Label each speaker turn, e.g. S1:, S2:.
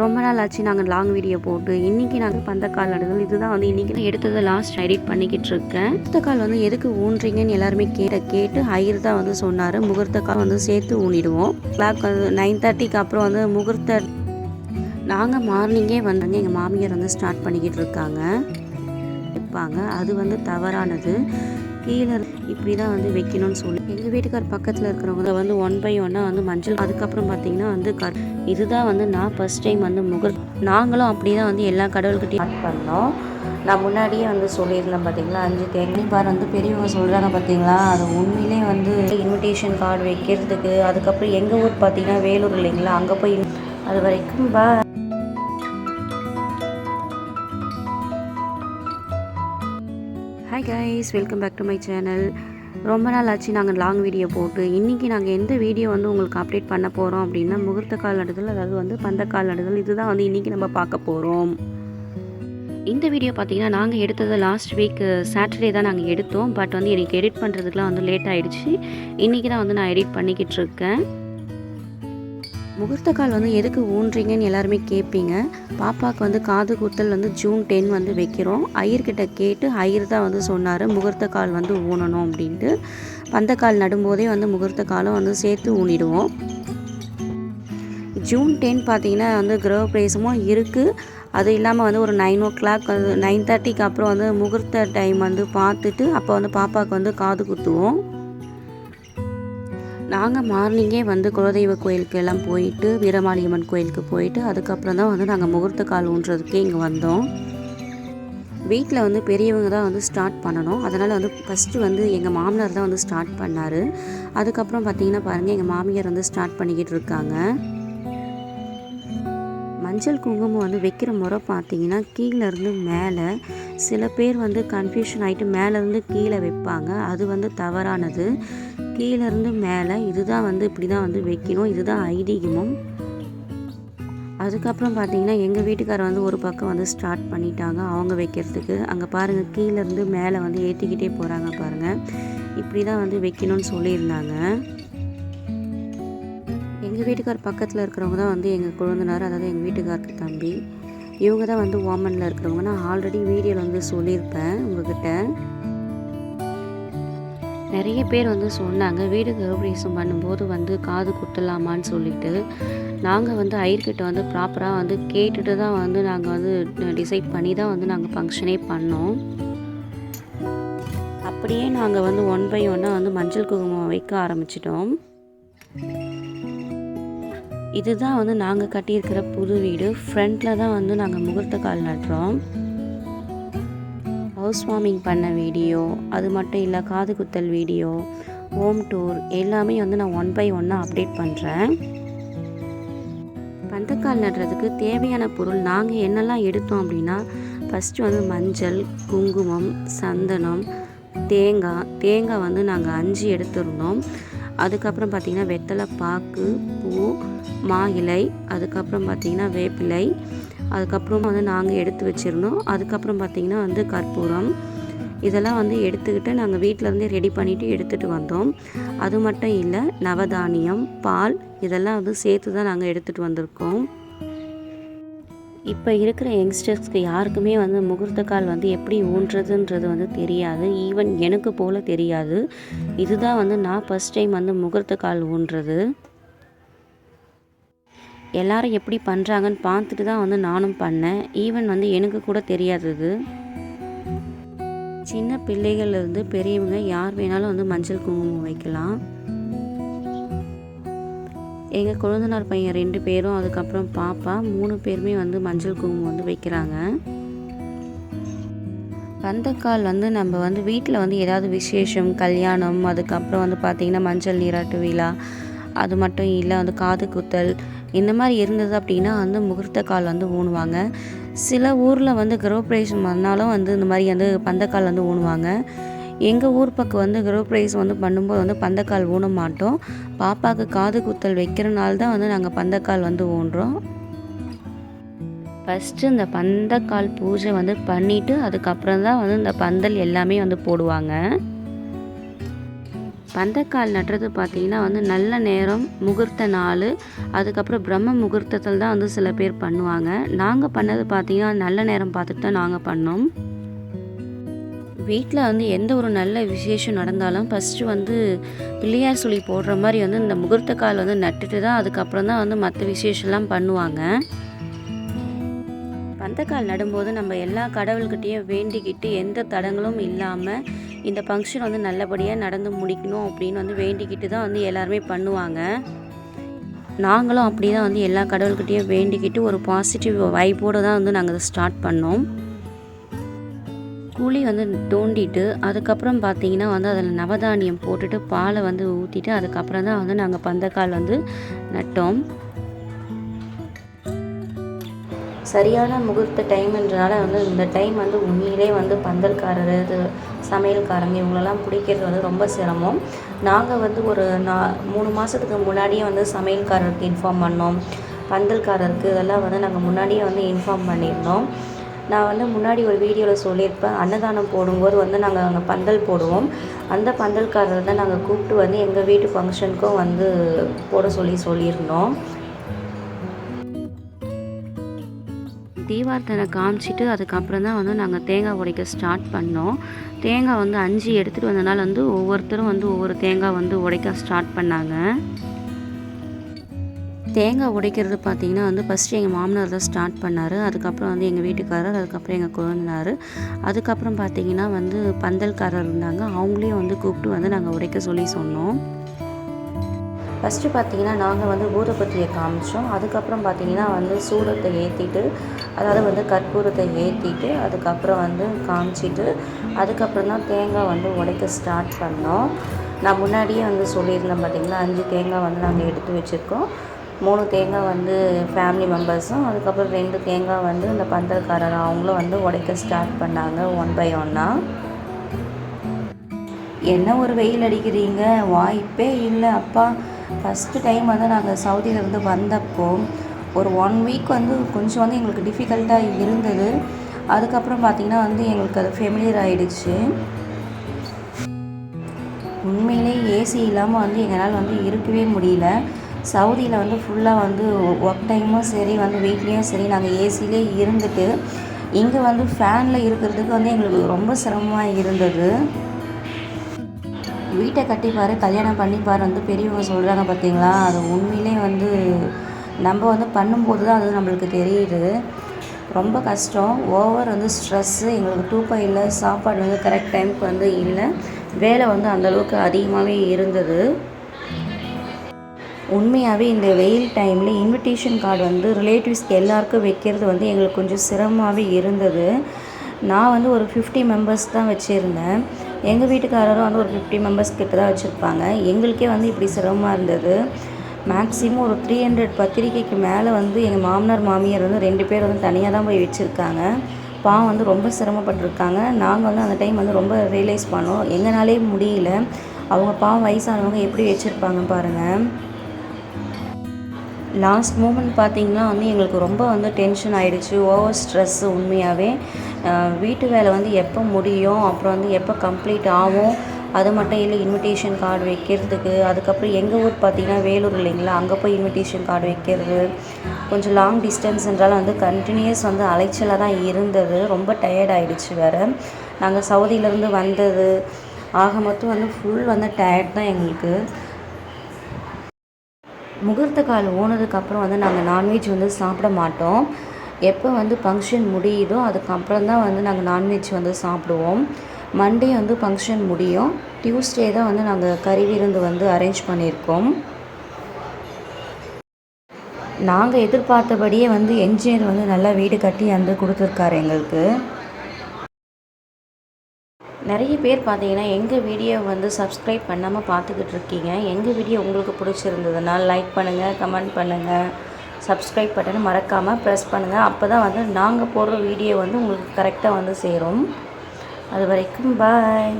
S1: ரொம்ப நாள் ஆச்சு நாங்கள் லாங் வீடியோ போட்டு. இன்றைக்கி நாங்கள் பந்தக்கால் நடுதல் இதுதான் வந்து இன்றைக்கி எடுத்ததை லாஸ்ட் எடிட் பண்ணிக்கிட்டு இருக்கேன். முகூர்த்த கால் வந்து எதுக்கு ஊன்றீங்கன்னு எல்லாருமே கேட்ட கேட்டு ஐயர் தான் வந்து சொன்னார். முகூர்த்த கால் வந்து சேர்த்து ஊனிடுவோம். கிளாக் வந்து நைன் தேர்ட்டிக்கு அப்புறம் வந்து முகூர்த்த நாங்கள் மார்னிங்கே வந்தாங்க எங்கள் மாமியார் வந்து ஸ்டார்ட் பண்ணிக்கிட்டு இருக்காங்க. வைப்பாங்க. அது வந்து தவறானது. கீழே இப்படி தான் வந்து வைக்கணும்னு சொல்லி எங்கள் வீட்டுக்கார் பக்கத்தில் இருக்கிறவங்க வந்து ஒன் பை ஒன்னாக வந்து மஞ்சள் அதுக்கப்புறம் பார்த்தீங்கன்னா வந்து கர் இதுதான் வந்து நான் ஃபஸ்ட் டைம் வந்து முகர் நாங்களும் அப்படி தான் வந்து எல்லா கடவுள்கிட்டையும் ஸ்டார்ட் பண்ணோம். நான் முன்னாடியே வந்து சொல்லியிருந்தேன் பார்த்தீங்களா அஞ்சு தேங்காய் பார் வந்து பெரியவங்க சொல்கிறாங்க பார்த்தீங்களா அது உண்மையிலே வந்து இன்விடேஷன் கார்டு வைக்கிறதுக்கு அதுக்கப்புறம் எங்கள் ஊர் பார்த்தீங்கன்னா வேலூர் இல்லைங்களா அங்கே போய் அது வரைக்கும் பா guys welcome back to my channel ரொம்ப நாள் ஆச்சு நாங்கள் லாங் வீடியோ போட்டு. இன்றைக்கி நாங்கள் எந்த வீடியோ வந்து உங்களுக்கு அப்டேட் பண்ண போகிறோம் அப்படின்னா முகூர்த்த கால் நடுதல் அதாவது வந்து பந்தக்கால் நடுதல் இதுதான் வந்து இன்றைக்கி நம்ம பார்க்க போகிறோம் இந்த வீடியோ பார்த்தீங்கன்னா நாங்கள் எடுத்தது லாஸ்ட் வீக் சாட்டர்டே தான் நாங்கள் எடுத்தோம். பட் வந்து எனக்கு எடிட் பண்ணுறதுக்குலாம் வந்து லேட் ஆகிடுச்சு இன்றைக்கி தான் வந்து நான் எடிட் பண்ணிக்கிட்டு இருக்கேன். முகூர்த்த கால் வந்து எதுக்கு ஊன்றீங்கன்னு எல்லாருமே கேட்பீங்க. பாப்பாவுக்கு வந்து காது குத்தல் வந்து ஜூன் டென் வந்து வைக்கிறோம். ஐயர்கிட்ட கேட்டு ஐயர் தான் வந்து சொன்னார் முகூர்த்த கால் வந்து ஊனணும் அப்படின்ட்டு. பந்தக்கால் நடும்போதே வந்து முகூர்த்த காலம் வந்து சேர்த்து ஊனிடுவோம். ஜூன் டென் பார்த்தீங்கன்னா வந்து கிரக பிரவேசமும் இருக்குது அது இல்லாமல் வந்து ஒரு நைன் ஓ கிளாக் நைன் தேர்ட்டிக்கு அப்புறம் வந்து முகூர்த்த டைம் வந்து பார்த்துட்டு அப்போ வந்து பாப்பாவுக்கு வந்து காது குத்துவோம். நாங்கள் மார்னிங்கே வந்து குலதெய்வ கோயிலுக்கு எல்லாம் போயிட்டு வீரமாளியம்மன் கோயிலுக்கு போயிட்டு அதுக்கப்புறம் தான் வந்து நாங்கள் முகூர்த்த கால் ஊன்றதுக்கே இங்கே வந்தோம். வீட்டில் வந்து பெரியவங்க தான் வந்து ஸ்டார்ட் பண்ணணும். அதனால் வந்து ஃபஸ்ட்டு வந்து எங்கள் மாமனார் தான் வந்து ஸ்டார்ட் பண்ணார். அதுக்கப்புறம் பார்த்தீங்கன்னா பாருங்கள் எங்கள் மாமியார் வந்து ஸ்டார்ட் பண்ணிக்கிட்டு இருக்காங்க. மஞ்சள் குங்குமம் வந்து வைக்கிற முறை பார்த்தீங்கன்னா கீழேருந்து மேலே சில பேர் வந்து கன்ஃபியூஷன் ஆகிட்டு மேலேருந்து கீழே வைப்பாங்க. அது வந்து தவறானது. கீழேருந்து மேலே இதுதான் வந்து இப்படி தான் வந்து வைக்கணும். இதுதான் ஐதீகமும். அதுக்கப்புறம் பார்த்தீங்கன்னா எங்கள் வீட்டுக்காரர் வந்து ஒரு பக்கம் வந்து ஸ்டார்ட் பண்ணிட்டாங்க அவங்க வைக்கிறதுக்கு. அங்கே பாருங்கள் கீழேருந்து மேலே வந்து ஏற்றிக்கிட்டே போகிறாங்க பாருங்கள் இப்படி தான் வந்து வைக்கணும்னு சொல்லியிருந்தாங்க. எங்கள் வீட்டுக்கார் பக்கத்தில் இருக்கிறவங்க தான் வந்து எங்கள் குழந்தைனார் அதாவது எங்கள் வீட்டுக்காருக்கு தம்பி. இவங்க தான் வந்து ஓமனில் இருக்கிறவங்க. நான் ஆல்ரெடி வீடியோவில் வந்து சொல்லியிருப்பேன் உங்ககிட்ட. நிறைய பேர் வந்து சொன்னாங்க வீடு கருபிரேசம் பண்ணும்போது வந்து காது குத்தலாமான்னு சொல்லிட்டு. நாங்கள் வந்து ஐயர்கிட்ட வந்து ப்ராப்பராக வந்து கேட்டுட்டு தான் வந்து நாங்கள் வந்து டிசைட் பண்ணி தான் வந்து நாங்கள் ஃபங்க்ஷனே பண்ணோம். அப்படியே நாங்கள் வந்து ஒன் பை ஒன்னாக வந்து மஞ்சள் குங்குமம் வைக்க ஆரம்பிச்சிட்டோம். இதுதான் வந்து நாங்கள் கட்டியிருக்கிற புது வீடு. ஃப்ரண்ட்டில் தான் வந்து நாங்கள் முகூர்த்த கால் நட்டுறோம் ஹவுஸ் வார்மிங் பண்ண வீடியோ அது மட்டும் இல்லை காது குத்தல் வீடியோ ஹோம் டூர் எல்லாமே வந்து நான் ஒன் பை ஒன்னாக அப்டேட் பண்ணுறேன் பந்தக்கால் நடுறதுக்கு தேவையான பொருள் நாங்கள் என்னெல்லாம் எடுத்தோம் அப்படின்னா ஃபஸ்ட்டு வந்து மஞ்சள் குங்குமம் சந்தனம் தேங்காய். தேங்காய் வந்து நாங்கள் அஞ்சு எடுத்திருந்தோம். அதுக்கப்புறம் பார்த்திங்கன்னா வெத்தலை பாக்கு பூ மா இலை அதுக்கப்புறம் பார்த்திங்கன்னா வேப்பிலை அதுக்கப்புறம் வந்து நாங்கள் எடுத்து வச்சுருந்தோம். அதுக்கப்புறம் பார்த்திங்கன்னா வந்து கற்பூரம். இதெல்லாம் வந்து எடுத்துக்கிட்டு நாங்கள் வீட்டிலேருந்தே ரெடி பண்ணிவிட்டு எடுத்துகிட்டு வந்தோம். அது மட்டும் இல்லை நவதானியம் பால் இதெல்லாம் வந்து சேர்த்து தான் நாங்கள் எடுத்துகிட்டு வந்திருக்கோம். இப்போ இருக்கிற யங்ஸ்டர்ஸ்க்கு யாருக்குமே வந்து முகூர்த்த கால் வந்து எப்படி ஊன்றதுன்றது வந்து தெரியாது. ஈவன் எனக்கு போல் தெரியாது. இதுதான் வந்து நான் ஃபஸ்ட் டைம் வந்து முகூர்த்த கால் ஊன்றது. எல்லாரும் எப்படி பண்ணுறாங்கன்னு பார்த்துட்டு தான் வந்து நானும் பண்ணேன். ஈவன் வந்து எனக்கு கூட தெரியாதது சின்ன பிள்ளைகள்லேருந்து பெரியவங்க யார் வேணாலும் வந்து மஞ்சள் குங்குமம் வைக்கலாம். எங்கள் குழந்தனார் பையன் ரெண்டு பேரும் அதுக்கப்புறம் பாப்பா மூணு பேருமே வந்து மஞ்சள் குங்குமம் வந்து வைக்கிறாங்க. பந்தக்கால் வந்து நம்ம வந்து வீட்டில் வந்து ஏதாவது விசேஷம் கல்யாணம் அதுக்கப்புறம் வந்து பார்த்திங்கன்னா மஞ்சள் நீராட்டு விழா அது மட்டும் இல்லை வந்து காது குத்தல் இந்த மாதிரி இருந்தது அப்படின்னா வந்து முகூர்த்த கால் வந்து ஊனுவாங்க சில ஊரில் வந்து கிரகப்பிரவேசம் பண்ணாலும் வந்து இந்த மாதிரி வந்து பந்தக்கால் வந்து ஊனுவாங்க எங்கள் ஊர் பக்கம் வந்து கிரகப்பிரவேசம் வந்து பண்ணும்போது வந்து பந்தக்கால் ஊன மாட்டோம். பாப்பாவுக்கு காது குத்தல் வைக்கிறனால தான் வந்து நாங்கள் பந்தக்கால் வந்து ஊன்றோம். ஃபஸ்ட்டு இந்த பந்தக்கால் பூஜை வந்து பண்ணிவிட்டு அதுக்கப்புறம் தான் வந்து இந்த பந்தல் எல்லாமே வந்து போடுவாங்க. பந்தக்கால் நடுறது பார்த்திங்கன்னா வந்து நல்ல நேரம் முகூர்த்த நாள். அதுக்கப்புறம் பிரம்ம முகூர்த்தத்தில் தான் வந்து சில பேர் பண்ணுவாங்க. நாங்கள் பண்ணது பார்த்திங்கன்னா நல்ல நேரம் பார்த்துட்டு தான் நாங்கள் பண்ணோம். வீட்டில் வந்து எந்த ஒரு நல்ல விசேஷம் நடந்தாலும் ஃபஸ்ட்டு வந்து பிள்ளையார் சொல்லி போடுற மாதிரி வந்து இந்த முகூர்த்த கால் வந்து நட்டுட்டு தான் அதுக்கப்புறம் தான் வந்து மற்ற விசேஷம்லாம் பண்ணுவாங்க. பந்தக்கால் நடும்போது நம்ம எல்லா கடவுள்கிட்டேயும் வேண்டிக்கிட்டு எந்த தடங்களும் இல்லாமல் இந்த ஃபங்க்ஷன் வந்து நல்லபடியாக நடந்து முடிக்கணும் அப்படின்னு வந்து வேண்டிக்கிட்டு தான் வந்து எல்லாருமே பண்ணுவாங்க. நாங்களும் அப்படி தான் வந்து எல்லா கடவுள்கிட்டேயும் வேண்டிக்கிட்டு ஒரு பாசிட்டிவ் வைப்போடு தான் வந்து நாங்கள் அதை ஸ்டார்ட் பண்ணோம். குழி வந்து தோண்டிட்டு அதுக்கப்புறம் பார்த்தீங்கன்னா வந்து அதில் நவதானியம் போட்டுட்டு பாலை வந்து ஊற்றிட்டு அதுக்கப்புறம் தான் வந்து நாங்கள் பந்தக்கால் வந்து நட்டோம். சரியான முகூர்த்த டைம்ன்றனால வந்து இந்த டைம் வந்து உண்மையிலே வந்து பந்தல்காரர் இது சமையல்காரங்க இவங்களெல்லாம் பிடிக்கிறது வந்து ரொம்ப சிரமம். நாங்கள் வந்து ஒரு நா மூணு மாதத்துக்கு முன்னாடியே வந்து சமையல்காரருக்கு இன்ஃபார்ம் பண்ணோம். பந்தல்காரருக்கு இதெல்லாம் வந்து நாங்கள் முன்னாடியே வந்து இன்ஃபார்ம் பண்ணியிருந்தோம். நான் வந்து முன்னாடி ஒரு வீடியோவில் சொல்லியிருப்பேன் அன்னதானம் போடும்போது வந்து நாங்கள் அங்கே பந்தல் போடுவோம். அந்த பந்தல்காரர் தான் நாங்கள் கூப்பிட்டு வந்து எங்கள் வீட்டு ஃபங்க்ஷனுக்கும் வந்து போட சொல்லி சொல்லியிருந்தோம். தீபார்த்தனை காமிச்சிட்டு அதுக்கப்புறம் தான் வந்து நாங்கள் தேங்காய் உடைக்க ஸ்டார்ட் பண்ணோம். தேங்காய் வந்து அஞ்சு எடுத்துகிட்டு வந்தனால வந்து ஒவ்வொருத்தரும் வந்து ஒவ்வொரு தேங்காய் வந்து உடைக்க ஸ்டார்ட் பண்ணாங்க. தேங்காய் உடைக்கிறது பார்த்திங்கன்னா வந்து ஃபஸ்ட்டு எங்கள் மாமனார் தான் ஸ்டார்ட் பண்ணார். அதுக்கப்புறம் வந்து எங்கள் வீட்டுக்காரர் அதுக்கப்புறம் எங்கள் குழந்தைனார் அதுக்கப்புறம் பார்த்திங்கன்னா வந்து பந்தல்காரர் இருந்தாங்க. அவங்களையும் வந்து கூப்பிட்டு வந்து நாங்கள் உடைக்க சொல்லி சொன்னோம். ஃபஸ்ட்டு பார்த்தீங்கன்னா நாங்கள் வந்து ஊதுபத்தியை காமிச்சோம். அதுக்கப்புறம் பார்த்திங்கன்னா வந்து சூடத்தை ஏற்றிட்டு அதாவது வந்து கற்பூரத்தை ஏற்றிட்டு அதுக்கப்புறம் வந்து காமிச்சிட்டு அதுக்கப்புறம் தான் தேங்காய் வந்து உடைக்க ஸ்டார்ட் பண்ணோம். நான் முன்னாடியே வந்து சொல்லியிருந்தேன் பார்த்திங்களா அஞ்சு தேங்காய் வந்து நாங்கள் எடுத்து வச்சுருக்கோம். மூணு தேங்காய் வந்து ஃபேமிலி மெம்பர்ஸும் அதுக்கப்புறம் ரெண்டு தேங்காய் வந்து இந்த பந்தல்காரர் அவங்களும் வந்து உடைக்க ஸ்டார்ட் பண்ணாங்க ஒன் பை ஒன்னாக என்ன ஒரு வெயில் அடிக்கிறீங்க? வாய்ப்பே இல்லை அப்பா. ஃபஸ்ட்டு டைம் வந்து நாங்கள் சவுதியிலேருந்து வந்தப்போ ஒரு ஒன் வீக் வந்து கொஞ்சம் வந்து எங்களுக்கு டிஃபிகல்ட்டாக இருந்தது. அதுக்கப்புறம் பார்த்திங்கன்னா வந்து எங்களுக்கு அது ஃபெமிலியர் ஆகிடுச்சு உண்மையிலே ஏசி இல்லாமல் வந்து எங்களால் வந்து இருக்கவே முடியல. சவுதியில் வந்து ஃபுல்லாக வந்து ஒர்க் டைமும் சரி வந்து வீட்லேயும் சரி நாங்கள் ஏசிலே இருந்துட்டு இங்கே வந்து ஃபேனில் இருக்கிறதுக்கு வந்து எங்களுக்கு ரொம்ப சிரமமாக இருந்தது. வீட்டை கட்டிப்பார் கல்யாணம் பண்ணிப்பார் வந்து பெரியவங்க சொல்கிறாங்க பார்த்தீங்களா அது உண்மையிலே வந்து நம்ம வந்து பண்ணும்போது தான் அது நம்மளுக்கு தெரியுது. ரொம்ப கஷ்டம். ஓவர் வந்து ஸ்ட்ரெஸ்ஸு எங்களுக்கு தூக்கம் இல்லை சாப்பாடு வந்து கரெக்ட் டைமுக்கு வந்து இல்லை. வேலை வந்து அந்தளவுக்கு அதிகமாகவே இருந்தது. உண்மையாகவே இந்த வெயில் டைமில் இன்விடேஷன் கார்டு வந்து ரிலேட்டிவ்ஸ்க்கு எல்லாருக்கும் வைக்கிறது வந்து எங்களுக்கு கொஞ்சம் சிரமமாகவே இருந்தது. நான் வந்து ஒரு ஃபிஃப்டி மெம்பர்ஸ் தான் வச்சுருந்தேன். எங்கள் வீட்டுக்காரரும் வந்து ஒரு ஃபிஃப்டி மெம்பர்ஸ் கிட்ட தான் வச்சுருப்பாங்க. எங்களுக்கே வந்து இப்படி சிரமமாக இருந்தது. மேக்ஸிமம் ஒரு த்ரீ ஹண்ட்ரட் பத்திரிக்கைக்கு மேலே வந்து எங்கள் மாமனார் மாமியார் வந்து ரெண்டு பேர் வந்து தனியாக தான் போய் வச்சுருக்காங்க. பாவம் வந்து ரொம்ப சிரமப்பட்டிருக்காங்க. நாங்கள் வந்து அந்த டைம் வந்து ரொம்ப ரியலைஸ் பண்ணோம். எங்களாலே முடியல. அவங்க பாவம் வயசானவங்க எப்படி வச்சுருப்பாங்க பாருங்கள் லாஸ்ட் மூமெண்ட் பார்த்திங்கன்னா வந்து எங்களுக்கு ரொம்ப வந்து டென்ஷன் ஆகிடுச்சு ஓவர் ஸ்ட்ரெஸ்ஸு உண்மையாகவே வீட்டு வேலை வந்து எப்போ முடியும்? அப்புறம் வந்து எப்போ கம்ப்ளீட் ஆகும்? அது மட்டும் இல்லை இன்விடேஷன் கார்டு வைக்கிறதுக்கு. அதுக்கப்புறம் எங்கள் ஊர் பார்த்திங்கன்னா வேலூர் இல்லைங்களா? அங்கே போய் இன்விடேஷன் கார்டு வைக்கிறது. கொஞ்சம் லாங் டிஸ்டன்ஸ்ன்றால வந்து கண்டினியூஸ் வந்து அலைச்சலாக தான் இருந்தது. ரொம்ப டயர்ட் ஆகிடுச்சு வேறு. நாங்கள் சவுதியிலேருந்து வந்தது. ஆக மொத்தம் வந்து ஃபுல் வந்து டயர்ட் தான் எங்களுக்கு. முகூர்த்த கால் ஓனதுக்கப்புறம் வந்து நாங்கள் நான்வெஜ் வந்து சாப்பிட மாட்டோம். எப்போ வந்து ஃபங்க்ஷன் முடியுதோ அதுக்கப்புறம் தான் வந்து நாங்கள் நான்வெஜ் வந்து சாப்பிடுவோம். மண்டே வந்து ஃபங்க்ஷன் முடியும். டியூஸ்டே தான் வந்து நாங்கள் கறி விருந்து வந்து அரேஞ்ச் பண்ணியிருக்கோம் நாங்கள் எதிர்பார்த்தபடியே வந்து என்ஜினியர் வந்து நல்லா வீடு கட்டி வந்து கொடுத்துருக்காரு எங்களுக்கு. நிறைய பேர் பார்த்தீங்கன்னா எங்கள் வீடியோ வந்து சப்ஸ்கிரைப் பண்ணாமல் பார்த்துக்கிட்டு இருக்கீங்க. எங்கள் வீடியோ உங்களுக்கு பிடிச்சிருந்ததுன்னா லைக் பண்ணுங்கள் கமெண்ட் பண்ணுங்கள் சப்ஸ்கிரைப் பட்டனை மறக்காமல் ப்ரெஸ் பண்ணுங்கள் அப்போ தான் வந்து நாங்கள் போடுற வீடியோ வந்து உங்களுக்கு கரெக்டாக வந்து சேரும். அது வரைக்கும் பாய்